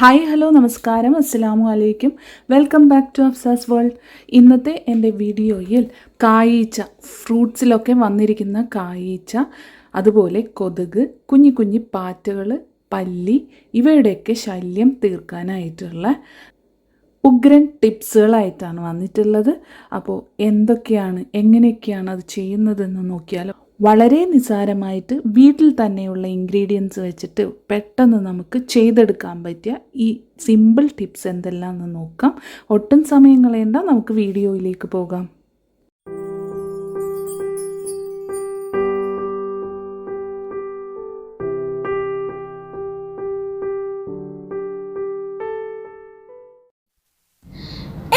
Hi hello നമസ്കാരം. അസ്സാം വലൈക്കും welcome back to Afsa's world ഇന്നത്തെ എന്റെ വീഡിയോയിൽ കായീച്ച ഫ്രൂട്ട്സിലൊക്കെ വന്നിരിക്കുന്ന കായീച്ച അതുപോലെ കൊതുക് കുഞ്ഞു കുഞ്ഞു പാറ്റകൾ പല്ലി ഇവയുടെയൊക്കെ ശല്യം തീർക്കാനായിട്ടുള്ള ഉഗ്രൻ ടിപ്സുകളായിട്ടാണ് വന്നിട്ടുള്ളത്. അപ്പോൾ എന്തൊക്കെയാണ് എങ്ങനെയൊക്കെയാണ് അത് ചെയ്യുന്നതെന്ന് നോക്കിയാലോ. വളരെ നിസാരമായിട്ട് വീട്ടിൽ തന്നെയുള്ള ഇൻഗ്രീഡിയൻസ് വെച്ചിട്ട് പെട്ടെന്ന് നമുക്ക് ചെയ്തെടുക്കാൻ പറ്റിയ ഈ സിമ്പിൾ ടിപ്സ് എന്തെല്ലാം എന്ന് നോക്കാം. ഒട്ടും സമയം കളയണ്ട. നമുക്ക് വീഡിയോയിലേക്ക് പോകാം.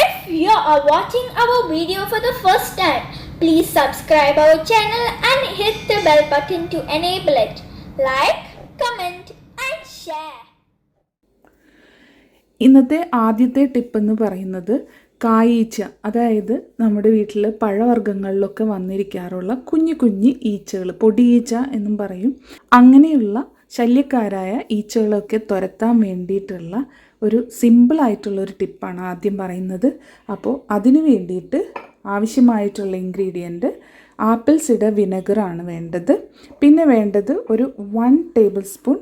If you are watching our video for the first time, please subscribe our channel and hit the bell button to enable it. Like, comment and share. ഇന്നത്തെ ആദ്യത്തെ ടിപ്പ് എന്ന് പറയുന്നത് കായീച്ച അതായത് നമ്മുടെ വീട്ടിൽ പഴവർഗങ്ങളിലൊക്കെ വന്നിരിക്കാറുള്ള കുഞ്ഞു കുഞ്ഞു ഈച്ചകൾ പൊടിയീച്ച എന്നും പറയും അങ്ങനെയുള്ള ശല്യക്കാരായ ഈച്ചകളൊക്കെ തുരത്താൻ വേണ്ടിയിട്ടുള്ള ഒരു സിമ്പിളായിട്ടുള്ള ഒരു ടിപ്പാണ് ആദ്യം പറയുന്നത് അപ്പോൾ അതിന് വേണ്ടിയിട്ട് ആവശ്യമായിട്ടുള്ള ഇൻഗ്രീഡിയന്റ് ആപ്പിൾ സിഡർ വിനെഗറാണ് വേണ്ടത്. പിന്നെ വേണ്ടത് ഒരു one tablespoon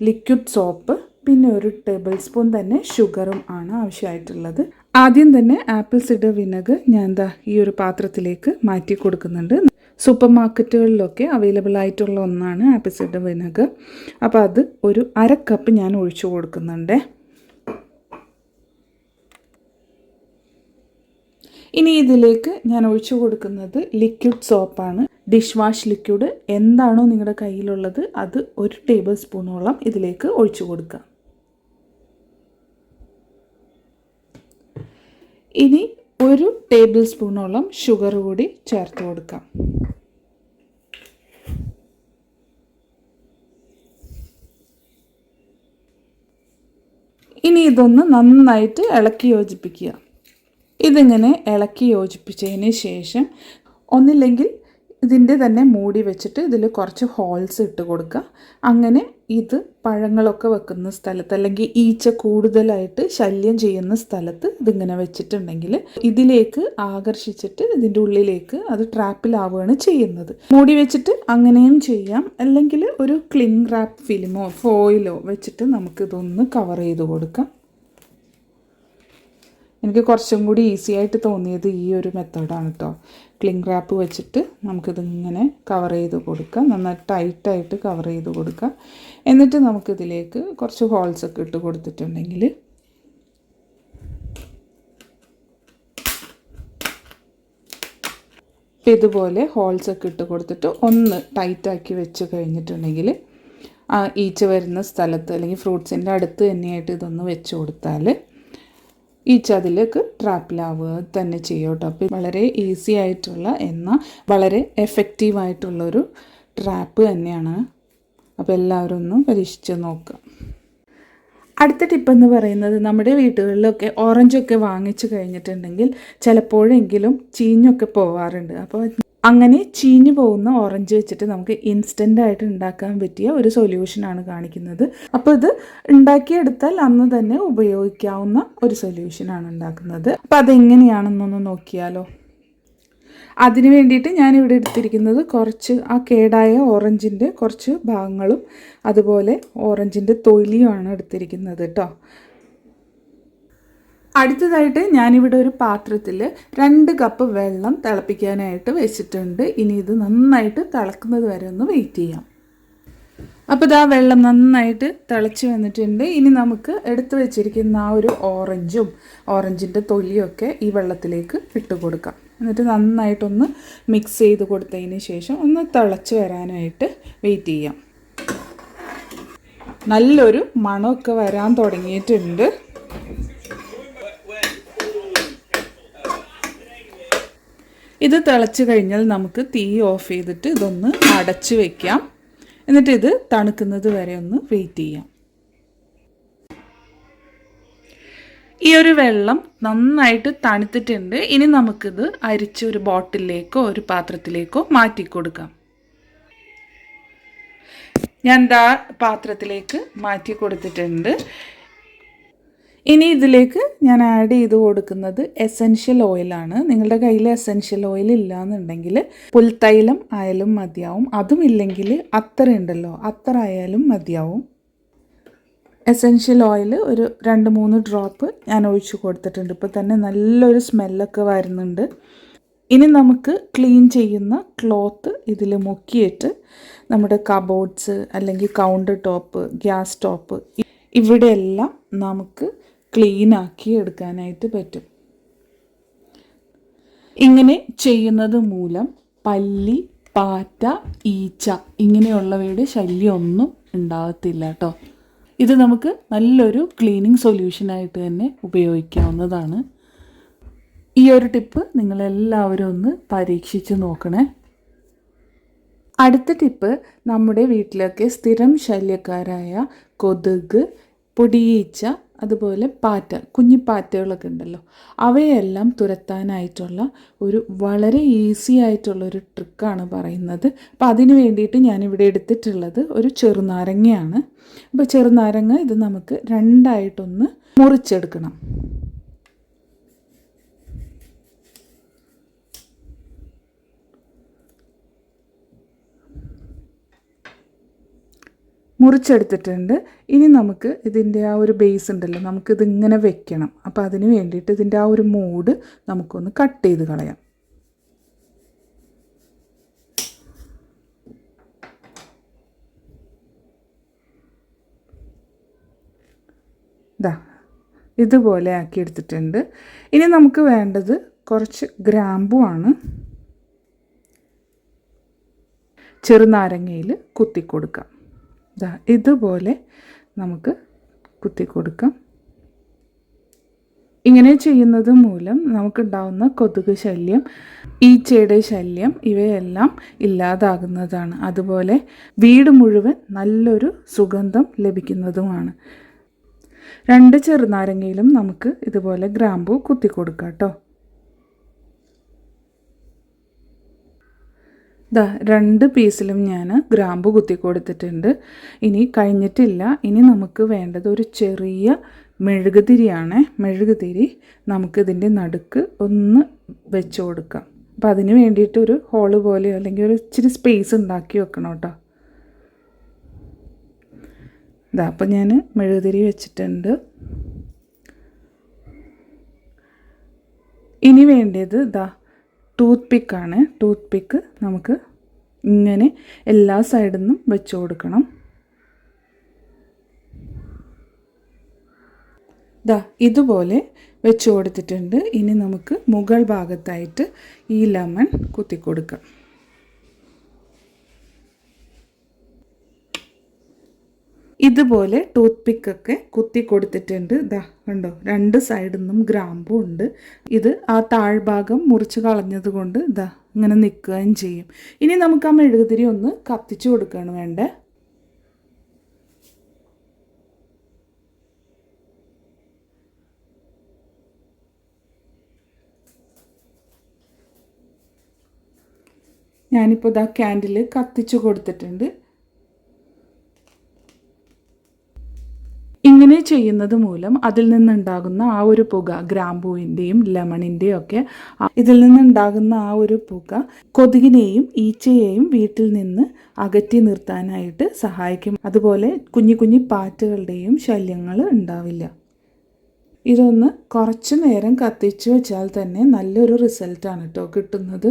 liquid soap പിന്നെ ഒരു ടേബിൾ സ്പൂൺ തന്നെ ഷുഗറും ആണ് ആവശ്യമായിട്ടുള്ളത്. ആദ്യം തന്നെ ആപ്പിൾ സിഡർ വിനെഗർ ഞാൻ എന്താ ഈ ഒരു പാത്രത്തിലേക്ക് മാറ്റി കൊടുക്കുന്നുണ്ട്. സൂപ്പർ മാർക്കറ്റുകളിലൊക്കെ അവൈലബിൾ ആയിട്ടുള്ള ഒന്നാണ് ആപ്പിൾ സിഡർ വിനെഗർ അപ്പോൾ അത് ഒരു അര കപ്പ് ഞാൻ ഒഴിച്ചു കൊടുക്കുന്നുണ്ട്. ഇനി ഇതിലേക്ക് ഞാൻ ഒഴിച്ചു കൊടുക്കുന്നത് ലിക്വിഡ് സോപ്പാണ് ഡിഷ് വാഷ് ലിക്വിഡ് എന്താണോ നിങ്ങളുടെ കയ്യിലുള്ളത് അത് ഒരു ടേബിൾ സ്പൂണോളം ഇതിലേക്ക് ഒഴിച്ചു കൊടുക്കുക. ഇനി ഒരു ടേബിൾ സ്പൂണോളം ഷുഗർ കൂടി ചേർത്ത് കൊടുക്കാം. ഇനി ഇതൊന്ന് നന്നായിട്ട് ഇളക്കി യോജിപ്പിക്കുക. ഇതിങ്ങനെ ഇളക്കി യോജിപ്പിച്ചതിന് ശേഷം ഒന്നില്ലെങ്കിൽ ഇതിന്റെ തന്നെ മൂടി വെച്ചിട്ട് ഇതിൽ കുറച്ച് ഹോൾസ് ഇട്ട് കൊടുക്കുക. അങ്ങനെ ഇത് പഴങ്ങളൊക്കെ വെക്കുന്ന സ്ഥലത്ത് അല്ലെങ്കിൽ ഈച്ച കൂടുതലായിട്ട് ശല്യം ചെയ്യുന്ന സ്ഥലത്ത് ഇതിങ്ങനെ വെച്ചിട്ടുണ്ടെങ്കിൽ ഇതിലേക്ക് ആകർഷിച്ചിട്ട് ഇതിന്റെ ഉള്ളിലേക്ക് അത് ട്രാപ്പിലാവുകയാണ് ചെയ്യുന്നത്. മൂടി വെച്ചിട്ട് അങ്ങനെയും ചെയ്യാം. അല്ലെങ്കിൽ ഒരു ക്ലിങ് റാപ്പ് ഫിലിമോ ഫോയിലോ വെച്ചിട്ട് നമുക്കിതൊന്ന് കവർ ചെയ്ത് കൊടുക്കാം. എനിക്ക് കുറച്ചും കൂടി ഈസി ആയിട്ട് തോന്നിയത് ഈ ഒരു മെത്തേഡാണ് കേട്ടോ ക്ലിങ് റാപ്പ് വെച്ചിട്ട് നമുക്കിതിങ്ങനെ കവർ ചെയ്ത് കൊടുക്കാം. നന്നായി ടൈറ്റായിട്ട് കവർ ചെയ്ത് കൊടുക്കാം. എന്നിട്ട് നമുക്കിതിലേക്ക് കുറച്ച് ഹോൾസ് ഒക്കെ ഇട്ട് കൊടുത്തിട്ടുണ്ടെങ്കിൽ ഇതുപോലെ ഹോൾസ് ഒക്കെ ഇട്ട് കൊടുത്തിട്ട് ഒന്ന് ടൈറ്റാക്കി വെച്ച് കഴിഞ്ഞിട്ടുണ്ടെങ്കിൽ ഈച്ച വരുന്ന സ്ഥലത്ത് അല്ലെങ്കിൽ ഫ്രൂട്ട്സിന്റെ അടുത്ത് തന്നെയായിട്ട് ഇതൊന്ന് വെച്ച് കൊടുത്താൽ ഈച്ച അതിലേക്ക് ട്രാപ്പിലാവുക തന്നെ ചെയ്യും കേട്ടോ. അപ്പോൾ വളരെ ഈസി ആയിട്ടുള്ള എന്നാൽ വളരെ എഫക്റ്റീവ് ആയിട്ടുള്ളൊരു ട്രാപ്പ് തന്നെയാണ്. അപ്പോൾ എല്ലാവരും ഒന്ന് പരീക്ഷിച്ച് നോക്കുക അടുത്ത ടിപ്പ് എന്ന് പറയുന്നത് നമ്മുടെ വീടുകളിലൊക്കെ ഓറഞ്ചൊക്കെ വാങ്ങിച്ചു കഴിഞ്ഞിട്ടുണ്ടെങ്കിൽ ചിലപ്പോഴെങ്കിലും ചീഞ്ഞൊക്കെ പോവാറുണ്ട്. അപ്പോൾ അങ്ങനെ ചീഞ്ഞു പോകുന്ന ഓറഞ്ച് വെച്ചിട്ട് നമുക്ക് ഇൻസ്റ്റന്റ് ആയിട്ട് ഉണ്ടാക്കാൻ പറ്റിയ ഒരു സൊല്യൂഷനാണ് കാണിക്കുന്നത്. അപ്പോൾ ഇത് ഉണ്ടാക്കിയെടുത്താൽ അന്ന് തന്നെ ഉപയോഗിക്കാവുന്ന ഒരു സൊല്യൂഷനാണ് ഉണ്ടാക്കുന്നത്. അപ്പോൾ അതെങ്ങനെയാണെന്നൊന്ന് നോക്കിയാലോ. അതിന് വേണ്ടിയിട്ട് ഇവിടെ എടുത്തിരിക്കുന്നത് കുറച്ച് ആ കേടായ ഓറഞ്ചിന്റെ കുറച്ച് ഭാഗങ്ങളും അതുപോലെ ഓറഞ്ചിന്റെ തൊലിയുമാണ് എടുത്തിരിക്കുന്നത് കേട്ടോ. അടുത്തതായിട്ട് ഞാനിവിടെ ഒരു പാത്രത്തിൽ രണ്ട് കപ്പ് വെള്ളം തിളപ്പിക്കാനായിട്ട് വെച്ചിട്ടുണ്ട്. ഇനി ഇത് നന്നായിട്ട് തിളക്കുന്നത് വരെ ഒന്ന് വെയിറ്റ് ചെയ്യാം. അപ്പോൾ ഇതാ വെള്ളം നന്നായിട്ട് തിളച്ച് വന്നിട്ടുണ്ട്. ഇനി നമുക്ക് എടുത്തു വെച്ചിരിക്കുന്ന ആ ഒരു ഓറഞ്ചും ഓറഞ്ചിന്റെ തൊലിയൊക്കെ ഈ വെള്ളത്തിലേക്ക് ഇട്ട് കൊടുക്കാം. എന്നിട്ട് നന്നായിട്ടൊന്ന് മിക്സ് ചെയ്ത് കൊടുത്തതിന് ശേഷം ഒന്ന് തിളച്ച് വരാനായിട്ട് വെയിറ്റ് ചെയ്യാം. നല്ലൊരു മണമൊക്കെ വരാൻ തുടങ്ങിയിട്ടുണ്ട്. ഇത് തിളച്ച് കഴിഞ്ഞാൽ നമുക്ക് തീ ഓഫ് ചെയ്തിട്ട് ഇതൊന്ന് അടച്ച് വയ്ക്കാം എന്നിട്ട് ഇത് തണുക്കുന്നത് വരെ ഒന്ന് വെയിറ്റ് ചെയ്യാം. ഈ ഒരു വെള്ളം നന്നായിട്ട് തണുത്തിട്ടുണ്ട്. ഇനി നമുക്കിത് അരിച്ച് ഒരു ബോട്ടിലേക്കോ ഒരു പാത്രത്തിലേക്കോ മാറ്റി കൊടുക്കാം ഞാൻ ദാ പാത്രത്തിലേക്ക് മാറ്റി കൊടുത്തിട്ടുണ്ട് ഇനി ഇതിലേക്ക് ഞാൻ ആഡ് ചെയ്ത് കൊടുക്കുന്നത് എസെൻഷ്യൽ ഓയിലാണ് നിങ്ങളുടെ കയ്യിൽ എസെൻഷ്യൽ ഓയിൽ ഇല്ല എന്നുണ്ടെങ്കിൽ പുൽത്തൈലം ആയാലും മതിയാവും. അതും ഇല്ലെങ്കിൽ അത്തറ ഉണ്ടല്ലോ അത്തറ ആയാലും മതിയാവും. എസെൻഷ്യൽ ഓയിൽ ഒരു രണ്ട് മൂന്ന് ഡ്രോപ്പ് ഞാൻ ഒഴിച്ച് കൊടുത്തിട്ടുണ്ട്. ഇപ്പോൾ തന്നെ നല്ലൊരു സ്മെല്ലൊക്കെ വരുന്നുണ്ട്. ഇനി നമുക്ക് ക്ലീൻ ചെയ്യുന്ന ക്ലോത്ത് ഇതിൽ മുക്കിയിട്ട് നമ്മുടെ കബോർഡ്സ് അല്ലെങ്കിൽ കൗണ്ടർ ടോപ്പ് ഗ്യാസ് ടോപ്പ് ഇവിടെയെല്ലാം നമുക്ക് ക്ലീൻ ആക്കി എടുക്കാനായിട്ട് പറ്റും. ഇങ്ങനെ ചെയ്യുന്നത് മൂലം പല്ലി പാറ്റ ഈച്ച ഇങ്ങനെയുള്ളവയുടെ ശല്യമൊന്നും ഉണ്ടാകത്തില്ല കേട്ടോ ഇത് നമുക്ക് നല്ലൊരു ക്ലീനിങ് സൊല്യൂഷനായിട്ട് തന്നെ ഉപയോഗിക്കാവുന്നതാണ്. ഈ ഒരു ടിപ്പ് നിങ്ങളെല്ലാവരും ഒന്ന് പരീക്ഷിച്ച് നോക്കണേ. അടുത്ത ടിപ്പ് നമ്മുടെ വീട്ടിലൊക്കെ സ്ഥിരം ശല്യക്കാരായ കൊതുക് പൊടിയീച്ച അതുപോലെ പാറ്റ കുഞ്ഞിപ്പാറ്റകളൊക്കെ ഉണ്ടല്ലോ. അവയെല്ലാം തുരത്താനായിട്ടുള്ള ഒരു വളരെ ഈസി ആയിട്ടുള്ള ഒരു ട്രിക്കാണ് പറയുന്നത്. അപ്പോൾ അതിന് വേണ്ടിയിട്ട് ഞാനിവിടെ എടുത്തിട്ടുള്ളത് ഒരു ചെറുനാരങ്ങയാണ്. അപ്പോൾ ചെറുനാരങ്ങ ഇത് നമുക്ക് രണ്ടായിട്ടൊന്ന് മുറിച്ചെടുക്കണം. മുറിച്ചെടുത്തിട്ടുണ്ട്. ഇനി നമുക്ക് ഇതിന്റെ ആ ഒരു ബേസ് ഉണ്ടല്ലോ നമുക്കിത് ഇങ്ങനെ വെക്കണം. അപ്പോൾ അതിന് വേണ്ടിയിട്ട് ഇതിന്റെ ആ ഒരു മൂഡ് നമുക്കൊന്ന് കട്ട് ചെയ്ത് കളയാം. ഇതാ ഇതുപോലെ ആക്കി എടുത്തിട്ടുണ്ട്. ഇനി നമുക്ക് വേണ്ടത് കുറച്ച് ഗ്രാമ്പു ആണ്. ചെറുനാരങ്ങയിൽ കുത്തി കൊടുക്കാം ഇതാ ഇതുപോലെ നമുക്ക് കുത്തി കൊടുക്കാം ഇങ്ങനെ ചെയ്യുന്നത് മൂലം നമുക്കുണ്ടാവുന്ന കൊതുക് ശല്യം ഈച്ചയുടെ ശല്യം ഇവയെല്ലാം ഇല്ലാതാകുന്നതാണ്. അതുപോലെ വീട് മുഴുവൻ നല്ലൊരു സുഗന്ധം ലഭിക്കുന്നതുമാണ്. രണ്ട് ചെറുനാരങ്ങയിലും നമുക്ക് ഇതുപോലെ ഗ്രാമ്പു കുത്തി കൊടുക്കാം കേട്ടോ. ദാ രണ്ട് പീസിലും ഞാൻ ഗ്രാമ്പു കുത്തി കൊടുത്തിട്ടുണ്ട് ഇനി കഴിഞ്ഞിട്ടില്ല. ഇനി നമുക്ക് വേണ്ടത് ഒരു ചെറിയ മെഴുകുതിരിയാണ് മെഴുകുതിരി നമുക്കിതിന്റെ നടുക്ക് ഒന്ന് വെച്ച് കൊടുക്കാം. അപ്പം അതിന് വേണ്ടിയിട്ട് ഒരു ഹോൾ പോലെയോ അല്ലെങ്കിൽ ഒരു ഇച്ചിരി സ്പേസ് ഉണ്ടാക്കി വെക്കണം കേട്ടോ. ഇതാ അപ്പം ഞാൻ മെഴുകുതിരി വെച്ചിട്ടുണ്ട്. ഇനി വേണ്ടത് ഇതാ ടൂത്ത് പിക്കാണ് ടൂത്ത് പിക്ക് നമുക്ക് ഇങ്ങനെ എല്ലാ സൈഡിൽ നിന്നും വെച്ച് കൊടുക്കണം. ദാ ഇതുപോലെ വെച്ച് കൊടുത്തിട്ടുണ്ട്. ഇനി നമുക്ക് മുകൾ ഭാഗത്തായിട്ട് ഈ ലെമൺ കുത്തി കൊടുക്കാം ഇതുപോലെ ടൂത്ത് പിക്കൊക്കെ കുത്തി കൊടുത്തിട്ടുണ്ട്. ഇതാ കണ്ടോ? രണ്ട് സൈഡിൽ നിന്നും ഗ്രാമ്പും ഉണ്ട്. ഇത് ആ താഴ്ഭാഗം മുറിച്ച് കളഞ്ഞത് കൊണ്ട് ഇതാ ഇങ്ങനെ നിൽക്കുകയും ചെയ്യും. ഇനി നമുക്ക് ആ മെഴുകുതിരി ഒന്ന് കത്തിച്ചു കൊടുക്കുകയാണ് വേണ്ടേ? ഞാനിപ്പോൾ ഇതാ ക്യാൻഡിൽ കത്തിച്ചു കൊടുത്തിട്ടുണ്ട്. ചെയ്യുന്നത് മൂലം അതിൽ നിന്നുണ്ടാകുന്ന ആ ഒരു പുക ഗ്രാമ്പൂവിന്റെയും ലെമണിന്റെയും ഒക്കെ ഇതിൽ നിന്നുണ്ടാകുന്ന ആ ഒരു പുക കൊതുകിനെയും ഈച്ചയെയും വീട്ടിൽ നിന്ന് അകറ്റി നിർത്താനായിട്ട് സഹായിക്കും. അതുപോലെ കുഞ്ഞു കുഞ്ഞു പാറ്റുകളുടെയും ശല്യങ്ങൾ ഉണ്ടാവില്ല. ഇതൊന്ന് കുറച്ച് നേരം കത്തിച്ചു വെച്ചാൽ തന്നെ നല്ലൊരു റിസൾട്ടാണ് കേട്ടോ കിട്ടുന്നത്.